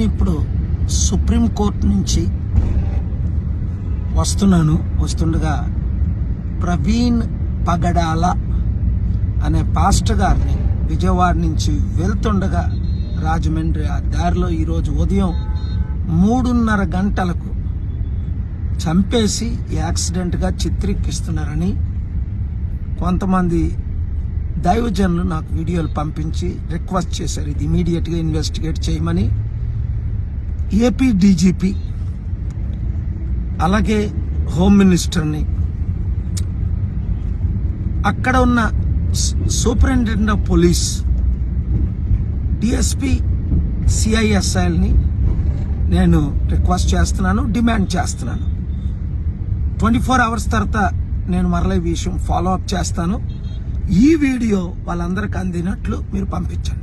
నేను ఇప్పుడు సుప్రీంకోర్టు నుంచి వస్తున్నాను వస్తుండగా ప్రవీణ్ పగడాల అనే పాస్టర్ గారిని విజయవాడ నుంచి వెళ్తుండగా రాజమండ్రి ఆ దారిలో ఈరోజు ఉదయం మూడున్నర గంటలకు చంపేసి యాక్సిడెంట్గా చిత్రీకరిస్తున్నారని కొంతమంది దైవజనులు నాకు వీడియోలు పంపించి రిక్వెస్ట్ చేశారు. ఇది ఇమీడియట్గా ఇన్వెస్టిగేట్ చేయమని ఏపీ డీజీపీ అలాగే హోమ్ మినిస్టర్ని. అక్కడ ఉన్న సూపరింటెండెంట్ ఆఫ్ పోలీస్ డిఎస్పి సిఐఎస్ఐల్ని నేను రిక్వెస్ట్ చేస్తున్నాను డిమాండ్ చేస్తున్నాను. ట్వంటీ ఫోర్ అవర్స్ తర్వాత నేను మరలా ఈ విషయం ఫాలో అప్ చేస్తాను. ఈ వీడియో వాళ్ళందరికీ అందినట్లు మీరు పంపించండి.